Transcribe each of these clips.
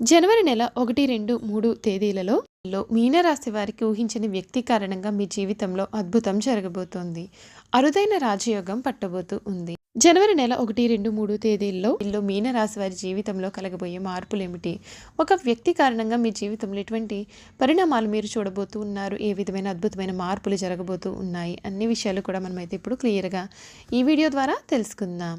జనవరి నెల ఒకటి రెండు మూడు తేదీలలో మీనరాశి వారికి ఊహించని వ్యక్తి కారణంగా మీ జీవితంలో అద్భుతం జరగబోతోంది. అరుదైన రాజయోగం పట్టబోతూ ఉంది. జనవరి నెల ఒకటి రెండు మూడు తేదీల్లో ఇల్లు మీనరాశి వారి జీవితంలో కలగబోయే మార్పులు ఏమిటి ఒక వ్యక్తి కారణంగా మీ జీవితంలో ఎటువంటి పరిణామాలు మీరు చూడబోతూ ఉన్నారు? ఏ విధమైన అద్భుతమైన మార్పులు జరగబోతూ ఉన్నాయి? అన్ని విషయాలు కూడా మనమైతే ఇప్పుడు క్లియర్గా ఈ వీడియో ద్వారా తెలుసుకుందాం.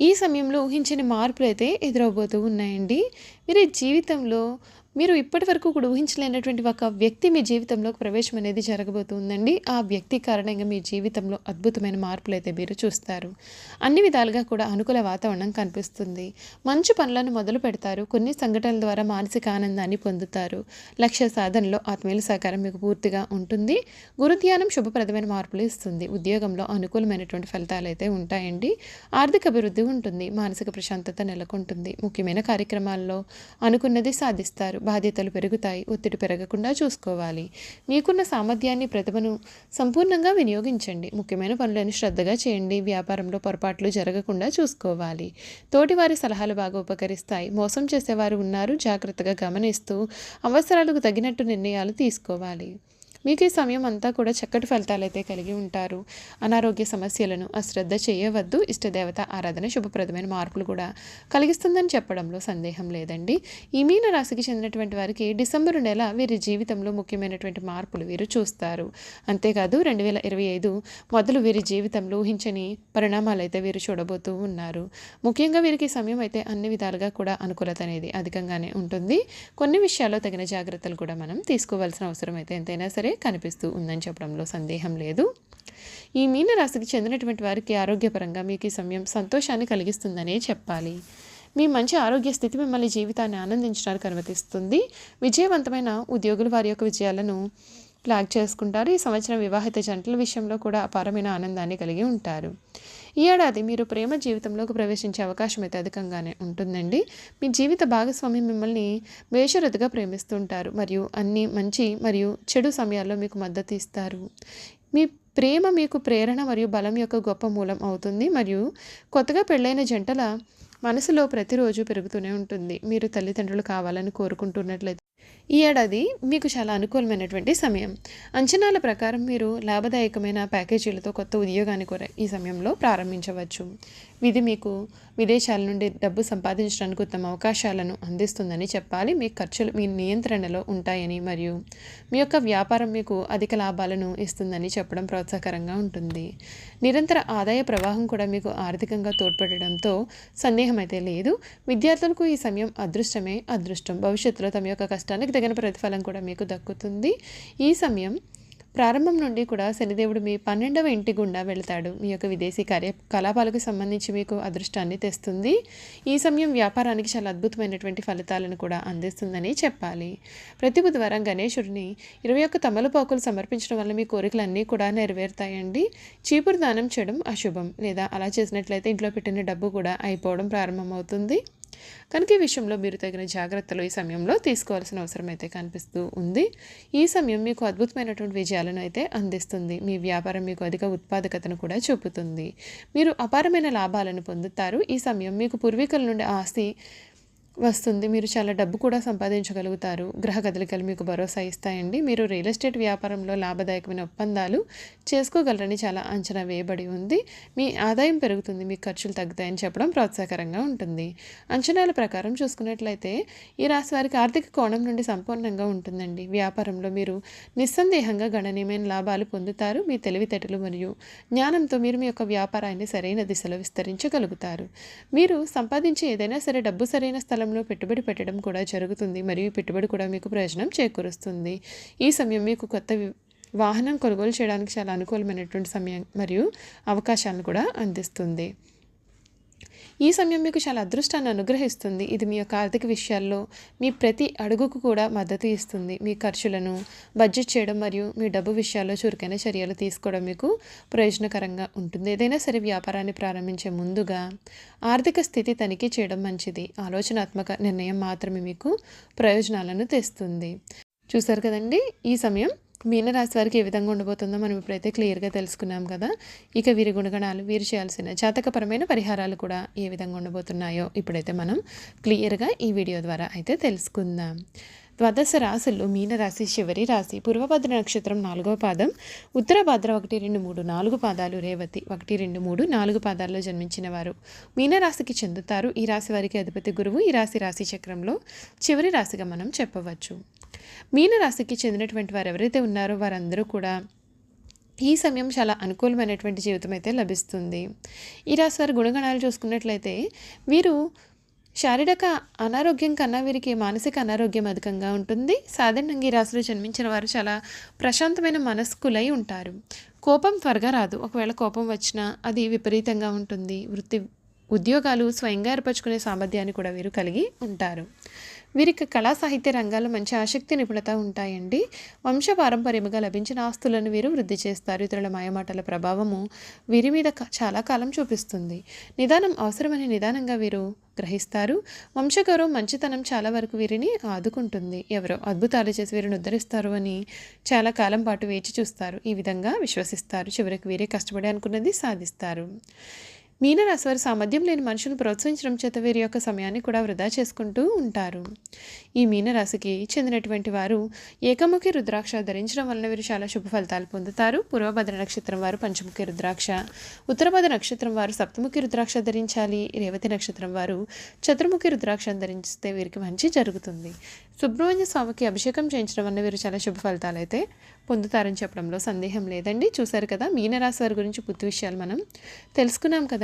ఈ సమయంలో ఊహించని మార్పులు అయితే ఎదురవబోతూ ఉన్నాయండి. మీరు జీవితంలో మీరు ఇప్పటి వరకు కూడా ఊహించలేనటువంటి ఒక వ్యక్తి మీ జీవితంలోకి ప్రవేశం అనేది జరగబోతుందండి. ఆ వ్యక్తి కారణంగా మీ జీవితంలో అద్భుతమైన మార్పులు అయితే మీరు చూస్తారు. అన్ని విధాలుగా కూడా అనుకూల వాతావరణం కనిపిస్తుంది. మంచి పనులను మొదలు పెడతారు. కొన్ని సంఘటనల ద్వారా మానసిక ఆనందాన్ని పొందుతారు. లక్ష్య సాధనలో ఆత్మీయుల సహకారం మీకు పూర్తిగా ఉంటుంది. గురుధ్యానం శుభప్రదమైన మార్పులు ఇస్తుంది. ఉద్యోగంలో అనుకూలమైనటువంటి ఫలితాలు అయితే ఉంటాయండి. ఆర్థిక అభివృద్ధి ఉంటుంది. మానసిక ప్రశాంతత నెలకొంటుంది. ముఖ్యమైన కార్యక్రమాల్లో అనుకున్నది సాధిస్తారు. బాధ్యతలు పెరుగుతాయి ఒత్తిడి పెరగకుండా చూసుకోవాలి. మీకున్న సామర్థ్యాన్ని ప్రతిభను సంపూర్ణంగా వినియోగించండి. ముఖ్యమైన పనులను శ్రద్ధగా చేయండి. వ్యాపారంలో పొరపాట్లు జరగకుండా చూసుకోవాలి. తోటివారి సలహాలు బాగా ఉపకరిస్తాయి. మోసం చేసేవారు ఉన్నారు. జాగ్రత్తగా గమనిస్తూ అవసరాలకు తగినట్టు నిర్ణయాలు తీసుకోవాలి. మీకు ఈ సమయం అంతా కూడా చక్కటి ఫలితాలు అయితే కలిగి ఉంటారు. అనారోగ్య సమస్యలను అశ్రద్ధ చేయవద్దు. ఇష్టదేవత ఆరాధన శుభప్రదమైన మార్పులు కూడా కలిగిస్తుందని చెప్పడంలో సందేహం లేదండి. ఈ మీన రాశికి చెందినటువంటి వారికి డిసెంబరు నెల వీరి జీవితంలో ముఖ్యమైనటువంటి మార్పులు వీరు చూస్తారు. అంతేకాదు రెండు వేల ఇరవై ఐదు మొదలు వీరి జీవితంలో ఊహించని పరిణామాలు అయితే వీరు చూడబోతూ ఉన్నారు. ముఖ్యంగా వీరికి సమయం అయితే అన్ని విధాలుగా కూడా అనుకూలత అనేది అధికంగానే ఉంటుంది. కొన్ని విషయాల్లో తగిన జాగ్రత్తలు కూడా మనం తీసుకోవాల్సిన అవసరం అయితే ఎంతైనా సరే కనిపిస్తూ ఉందని చెప్పడంలో సందేహం లేదు. ఈ మీనరాశికి చెందినటువంటి వారికి ఆరోగ్యపరంగా మీకు ఈ సమయం సంతోషాన్ని కలిగిస్తుందనే చెప్పాలి. మీ మంచి ఆరోగ్య స్థితి మిమ్మల్ని జీవితాన్ని ఆనందించడానికి అనుమతిస్తుంది. విజయవంతమైన ఉద్యోగులు వారి యొక్క విజయాలను ప్లాగ్ చేసుకుంటారు. ఈ సంవత్సరం వివాహిత జంటల విషయంలో కూడా అపారమైన ఆనందాన్ని కలిగి ఉంటారు. ఈ ఏడాది మీరు ప్రేమ జీవితంలోకి ప్రవేశించే అవకాశం అయితే అధికంగానే ఉంటుందండి. మీ జీవిత భాగస్వామి మిమ్మల్ని బేషరతుగా ప్రేమిస్తుంటారు. మరియు అన్ని మంచి మరియు చెడు సమయాల్లో మీకు మద్దతు ఇస్తారు. మీ ప్రేమ మీకు ప్రేరణ మరియు బలం యొక్క గొప్ప మూలం అవుతుంది. మరియు కొత్తగా పెళ్ళైన జంటల మనసులో ప్రతిరోజు పెరుగుతూనే ఉంటుంది. మీరు తల్లిదండ్రులు కావాలని కోరుకుంటున్నట్లయితే ఈ ఏడాది మీకు చాలా అనుకూలమైనటువంటి సమయం. అంచనాల ప్రకారం మీరు లాభదాయకమైన ప్యాకేజీలతో కొత్త ఉద్యోగాన్ని కూడా ఈ సమయంలో ప్రారంభించవచ్చు. ఇది మీకు విదేశాల నుండి డబ్బు సంపాదించడానికి ఉత్తమ అవకాశాలను అందిస్తుందని చెప్పాలి. మీ ఖర్చులు మీ నియంత్రణలో ఉంటాయని మరియు మీ యొక్క వ్యాపారం మీకు అధిక లాభాలను ఇస్తుందని చెప్పడం ప్రోత్సాహకరంగా ఉంటుంది. నిరంతర ఆదాయ ప్రవాహం కూడా మీకు ఆర్థికంగా తోడ్పడడంతో సందేహం అయితే లేదు. విద్యార్థులకు ఈ సమయం అదృష్టమే అదృష్టం. భవిష్యత్తులో తమ యొక్క కష్టానికి తగిన ప్రతిఫలం కూడా మీకు దక్కుతుంది. ఈ సమయం ప్రారంభం నుండి కూడా శనిదేవుడు మీ పన్నెండవ ఇంటి గుండా వెళ్తాడు. మీ యొక్క విదేశీ కార్యకలాపాలకు సంబంధించి మీకు అదృష్టాన్ని తెస్తుంది. ఈ సమయం వ్యాపారానికి చాలా అద్భుతమైనటువంటి ఫలితాలను కూడా అందిస్తుందని చెప్పాలి. ప్రతి బుధవారం గణేశుడిని ఇరవై ఒక్క తమలపాకులు సమర్పించడం వల్ల మీ కోరికలన్నీ కూడా నెరవేరుతాయండి. చీపురు దానం చేయడం అశుభం. లేదా అలా చేసినట్లయితే ఇంట్లో పెట్టిన డబ్బు కూడా అయిపోవడం ప్రారంభమవుతుంది. కనుక ఈ విషయంలో మీరు తగిన జాగ్రత్తలు ఈ సమయంలో తీసుకోవాల్సిన అవసరం అయితే కనిపిస్తూ ఉంది. ఈ సమయం మీకు అద్భుతమైనటువంటి విజయాలను అయితే అందిస్తుంది. మీ వ్యాపారం మీకు అధిక ఉత్పాదకతను కూడా చూపుతుంది. మీరు అపారమైన లాభాలను పొందుతారు. ఈ సమయం మీకు పూర్వీకుల నుండి ఆస్తి వస్తుంది. మీరు చాలా డబ్బు కూడా సంపాదించగలుగుతారు. గ్రహ కదలికలు మీకు భరోసా ఇస్తాయండి. మీరు రియల్ ఎస్టేట్ వ్యాపారంలో లాభదాయకమైన ఒప్పందాలు చేసుకోగలరని చాలా అంచనా వేయబడి ఉంది. మీ ఆదాయం పెరుగుతుంది. మీ ఖర్చులు తగ్గుతాయని చెప్పడం ప్రోత్సాహకరంగా ఉంటుంది. అంచనాల ప్రకారం చూసుకున్నట్లయితే ఈ రాశి వారికి ఆర్థిక కోణం నుండి సంపూర్ణంగా ఉంటుందండి. వ్యాపారంలో మీరు నిస్సందేహంగా గణనీయమైన లాభాలు పొందుతారు. మీ తెలివితేటలు మరియు జ్ఞానంతో మీరు మీ యొక్క వ్యాపారాన్ని సరైన దిశలో విస్తరించగలుగుతారు. మీరు సంపాదించే ఏదైనా సరే డబ్బు సరైన స్థలం కాలంలో పెట్టుబడి పెట్టడం కూడా జరుగుతుంది. మరియు పెట్టుబడి కూడా మీకు ప్రయోజనం చేకూరుస్తుంది. ఈ సమయం మీకు కొత్త వాహనం కొనుగోలు చేయడానికి చాలా అనుకూలమైనటువంటి సమయం మరియు అవకాశాలను కూడా అందిస్తుంది. ఈ సమయం మీకు చాలా అదృష్టాన్ని అనుగ్రహిస్తుంది. ఇది మీ యొక్క ఆర్థిక విషయాల్లో మీ ప్రతి అడుగుకు కూడా మద్దతు ఇస్తుంది. మీ ఖర్చులను బడ్జెట్ చేయడం మరియు మీ డబ్బు విషయాల్లో చురుకైన చర్యలు తీసుకోవడం మీకు ప్రయోజనకరంగా ఉంటుంది. ఏదైనా సరే వ్యాపారాన్ని ప్రారంభించే ముందుగా ఆర్థిక స్థితి తనిఖీ చేయడం మంచిది. ఆలోచనాత్మక నిర్ణయం మాత్రమే మీకు ప్రయోజనాలను తెస్తుంది. చూసారు కదండి? ఈ సమయం మీనరాశి వారికి ఏ విధంగా ఉండబోతుందో మనం ఇప్పుడైతే క్లియర్గా తెలుసుకున్నాం కదా. ఇక వీరి గుణగణాలు వీరు చేయాల్సిన జాతకపరమైన పరిహారాలు కూడా ఏ విధంగా ఉండబోతున్నాయో ఇప్పుడైతే మనం క్లియర్గా ఈ వీడియో ద్వారా అయితే తెలుసుకుందాం. ద్వాదశ రాశుల్లో మీనరాశి చివరి రాశి పూర్వభద్ర నక్షత్రం నాలుగవ పాదం ఉత్తరభద్ర ఒకటి రెండు మూడు నాలుగు పాదాలు రేవతి ఒకటి రెండు మూడు నాలుగు పాదాల్లో జన్మించిన వారు మీనరాశికి చెందుతారు ఈ రాశి వారికి అధిపతి గురువు. ఈ రాశి రాశి చక్రంలో చివరి రాశిగా మనం చెప్పవచ్చు. మీనరాశికి చెందినటువంటి వారు ఎవరైతే ఉన్నారో వారందరూ కూడా ఈ సమయం చాలా అనుకూలమైనటువంటి జీవితం అయితే లభిస్తుంది. ఈ రాశి వారి గుణగణాలు చూసుకున్నట్లయితే వీరు శారీరక అనారోగ్యం కన్నా వీరికి మానసిక అనారోగ్యం అధికంగా ఉంటుంది. సాధారణంగా ఈ రాశిలో జన్మించిన వారు చాలా ప్రశాంతమైన మనస్కులై ఉంటారు. కోపం త్వరగా రాదు. ఒకవేళ కోపం వచ్చినా అది విపరీతంగా ఉంటుంది. వృత్తి ఉద్యోగాలు స్వయంగా ఏర్పరచుకునే సామర్థ్యాన్ని కూడా వీరు కలిగి ఉంటారు. వీరికి కళా సాహిత్య రంగాల్లో మంచి ఆసక్తి నిపుణత ఉంటాయండి. వంశ పారంపర్యముగా లభించిన ఆస్తులను వీరు వృద్ధి చేస్తారు. ఇతరుల మాయమాటల ప్రభావము వీరి మీద చాలా కాలం చూపిస్తుంది. నిదానం అవసరమని నిదానంగా వీరు గ్రహిస్తారు. వంశగౌరవం మంచితనం చాలా వరకు వీరిని ఆదుకుంటుంది. ఎవరో అద్భుతాలు చేసి వీరిని ఉద్ధరిస్తారు అని చాలా కాలం పాటు వేచి చూస్తారు. ఈ విధంగా విశ్వసిస్తారు. చివరికి వీరే కష్టపడి అనుకున్నది సాధిస్తారు. మీనరాశి వారి సామర్థ్యం లేని మనుషులను ప్రోత్సహించడం చేత వీరి యొక్క సమయాన్ని కూడా వృధా చేసుకుంటూ ఉంటారు. ఈ మీనరాశికి చెందినటువంటి వారు ఏకముఖి రుద్రాక్ష ధరించడం వలన వీరు చాలా శుభ ఫలితాలు పొందుతారు. పూర్వభద్ర నక్షత్రం వారు పంచముఖి రుద్రాక్ష ఉత్తరభద్ర నక్షత్రం వారు సప్తముఖి రుద్రాక్ష ధరించాలి రేవతి నక్షత్రం వారు చతుర్ముఖి రుద్రాక్ష ధరిస్తే వీరికి మంచి జరుగుతుంది. సుబ్రహ్మణ్య స్వామికి అభిషేకం చేయించడం వలన వీరు చాలా శుభ ఫలితాలు అయితే పొందుతారని చెప్పడంలో సందేహం లేదండి. చూశారు కదా మీనరాశి వారి గురించి పూర్తి విషయాలు మనం తెలుసుకున్నాం కదా.